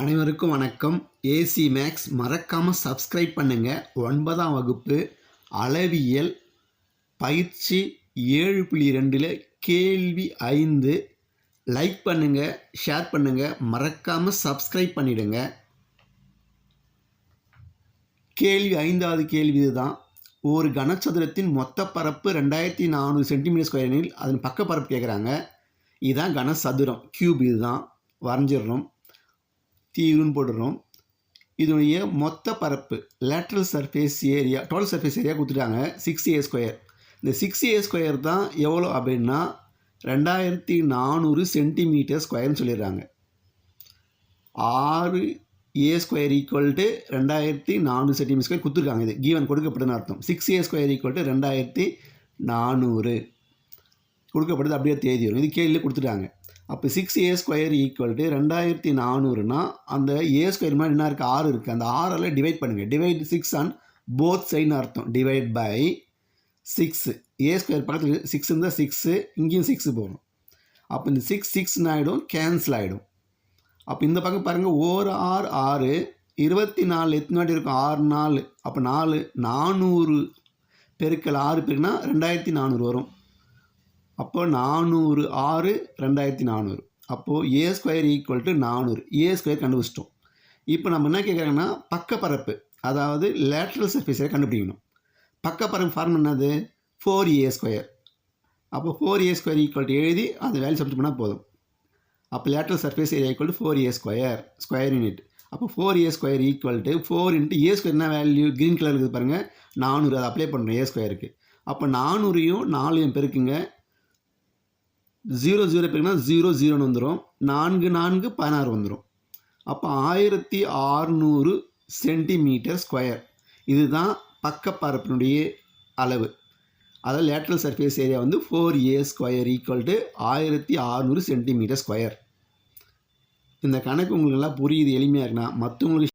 அனைவருக்கும் வணக்கம். AC maths மறக்காமல் சப்ஸ்கிரைப் பண்ணுங்கள் ஒன்பதாம் வகுப்பு அளவியல் பயிற்சி ஏழு புள்ளி ரெண்டில் கேள்வி ஐந்து. லைக் பண்ணுங்கள் ஷேர் பண்ணுங்கள் மறக்காமல் சப்ஸ்கிரைப் பண்ணிவிடுங்க கேள்வி ஐந்தாவது கேள்வி இதுதான். ஒரு கனச்சதுரத்தின் மொத்த பரப்பு ரெண்டாயிரத்தி நானூறு சென்டிமீட்டர் ஸ்கொயர் அதன் பக்க பரப்பு கேட்குறாங்க இதுதான் கனசதுரம் கியூப் இதுதான். வரைஞ்சிடணும். தீவுன்னு போட்டுடுறோம் இதனுடைய மொத்த பரப்பு lateral surface area total surface area கொடுத்துட்டாங்க சிக்ஸ் ஏ ஸ்கொயர் இந்த சிக்ஸ் ஏ ஸ்கொயர் தான் எவ்வளோ அப்படின்னா ரெண்டாயிரத்தி நானூறு சென்டிமீட்டர் ஸ்கொயர்னு சொல்லிடுறாங்க. ஆறு ஏ ஸ்கொயர் ஈக்குவல் டு ரெண்டாயிரத்தி நானூறு சென்டிமீட்டர் ஸ்கொயர் கொடுத்துருக்காங்க இது. கீவன் கொடுக்கப்படுதுன்னு அர்த்தம். Six a square equal to ரெண்டாயிரத்தி நானூறு. கொடுக்கப்படுது அப்படியே தேதி வரும். இது கேள்வியில் கொடுத்துட்டாங்க. அப்போ six a square equal to ரெண்டாயிரத்தி நானூறுனா அந்த ஏ ஸ்கொயர் மாதிரி என்ன இருக்குது ஆறு இருக்குது அந்த ஆறில் டிவைட் பண்ணுங்கள் டிவைட் சிக்ஸ் ஆன் போத் சைடுன்னு அர்த்தம். Divide by six a square பக்கத்தில் சிக்ஸ் இருந்தால் சிக்ஸு இங்கேயும் சிக்ஸு போகணும். அப்போ இந்த சிக்ஸ் சிக்ஸ்னு ஆகிடும் கேன்சல் ஆகிடும் அப்போ இந்த பக்கம் பாருங்கள் ஓர் ஆறு ஆறு. இருபத்தி நாலு. எத்தனை வாட்டி இருக்கும்? ஆறு நாலு. அப்போ நாலு நானூறு. பெருக்கல் ஆறு பெருக்குனா ரெண்டாயிரத்தி நானூறு வரும். அப்போ நானூறு ஆறு ரெண்டாயிரத்தி நானூறு. அப்போது ஏ ஸ்கொயர் ஈக்குவல் டு நானூறு. ஏ ஸ்கொயர் கண்டுபிடிச்சிட்டோம். இப்போ நம்ம என்ன கேட்குறாங்கன்னா பக்கப்பரப்பு அதாவது லேட்ரல் சர்ஃபேஸை கண்டுபிடிக்கணும். பக்கப்பரப்பு ஃபார்ம் என்னது? ஃபோர் ஏ ஸ்கொயர் அப்போ four A square equal to எழுதி அந்த வேல்யூ சப்ஸ்ட் பண்ணால் போதும். அப்போ lateral surface area equal to four A square square unit அப்போ four A square equal to four into A square என்ன வேல்யூ க்ரீன் கலர் இருக்குது பாருங்கள் நானூறு அதை அப்ளை பண்ணுறோம் ஏ ஸ்கொயருக்கு அப்போ நானூறையும் நாலையும் பெருக்குங்க. ஜீரோ ஜீரோ பெருக்குனா ஜீரோ ஜீரோன்னு வந்துடும் நான்கு நான்கு பதினாறு வந்துடும் அப்போ ஆயிரத்தி ஆறுநூறு சென்டிமீட்டர் ஸ்கொயர். இதுதான் பக்கப்பரப்பினுடைய அளவு. அதாவது லேட்ரல் சர்ஃபேஸ் ஏரியா வந்து four a square equal to ஆயிரத்தி அறநூறு சென்டிமீட்டர் ஸ்கொயர். இந்த கணக்கு உங்களுக்கு நல்லா புரியுது எளிமையாக இருக்குன்னா. மற்றவங்களுக்கு